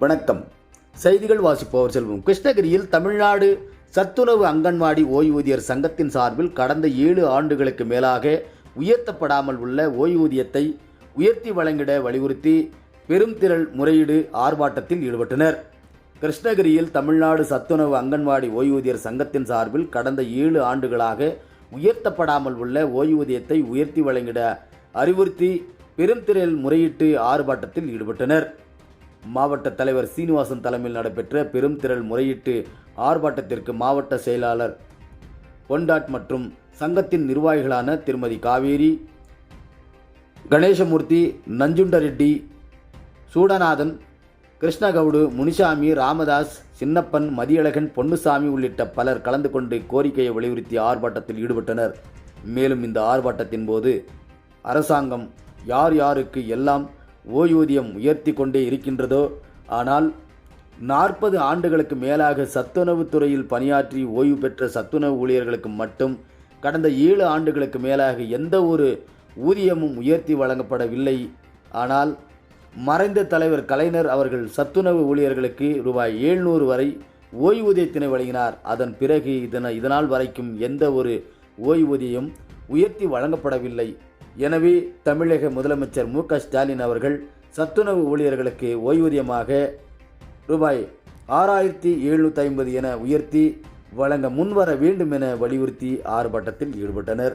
வணக்கம். செய்திகள் வாசிப்பவர் செல்வம். கிருஷ்ணகிரியில் தமிழ்நாடு சத்துணவு அங்கன்வாடி ஓய்வூதியர் சங்கத்தின் சார்பில் கடந்த ஏழு ஆண்டுகளுக்கு மேலாக உயர்த்தப்படாமல் உள்ள ஓய்வூதியத்தை உயர்த்தி வழங்கிட வலியுறுத்தி பெரும் திரள் முறையீடு ஆர்ப்பாட்டத்தில் ஈடுபட்டனர். கிருஷ்ணகிரியில் தமிழ்நாடு சத்துணவு அங்கன்வாடி ஓய்வூதியர் சங்கத்தின் சார்பில் கடந்த ஏழு ஆண்டுகளாக உயர்த்தப்படாமல் உள்ள ஓய்வூதியத்தை உயர்த்தி வழங்கிட அறிவுறுத்தி பெரும்திரல் முறையீட்டு ஆர்ப்பாட்டத்தில் ஈடுபட்டனர். மாவட்ட தலைவர் சீனிவாசன் தலைமையில் நடைபெற்ற பெரும் திரள் முறையீட்டு ஆர்ப்பாட்டத்திற்கு மாவட்ட செயலாளர் பொண்டாட் மற்றும் சங்கத்தின் நிர்வாகிகளான திருமதி காவேரி கணேசமூர்த்தி நஞ்சுண்டரெட்டி சூடநாதன் கிருஷ்ணகவுடு முனிசாமி ராமதாஸ் சின்னப்பன் மதியழகன் பொன்னுசாமி உள்ளிட்ட பலர் கலந்து கொண்டு கோரிக்கையை வலியுறுத்தி ஆர்ப்பாட்டத்தில் ஈடுபட்டனர். மேலும் இந்த ஆர்ப்பாட்டத்தின் போது அரசாங்கம் யார் யாருக்கு எல்லாம் ஓய்வூதியம் உயர்த்தி கொண்டே இருக்கின்றதோ ஆனால் நாற்பது ஆண்டுகளுக்கு மேலாக சத்துணவு துறையில் பணியாற்றி ஓய்வு பெற்ற சத்துணவு ஊழியர்களுக்கு மட்டும் கடந்த ஏழு ஆண்டுகளுக்கு மேலாக எந்த ஒரு ஊதியமும் உயர்த்தி வழங்கப்படவில்லை. ஆனால் மறைந்த தலைவர் கலைஞர் அவர்கள் சத்துணவு ஊழியர்களுக்கு ரூபாய் ஏழ்நூறு வரை ஓய்வூதியத்தினை வழங்கினார். அதன் பிறகு இதனை இதனால் வரைக்கும் எந்த ஒரு ஓய்வூதியம் உயர்த்தி வழங்கப்படவில்லை. எனவே தமிழக முதலமைச்சர் மு க ஸ்டாலின் அவர்கள் சத்துணவு ஊழியர்களுக்கு ஓய்வூதியமாக ரூபாய் ஆறாயிரத்தி எழுநூற்றி ஐம்பது என உயர்த்தி வழங்க முன்வர வேண்டும் என வலியுறுத்தி ஆர்ப்பாட்டத்தில் ஈடுபட்டனர்.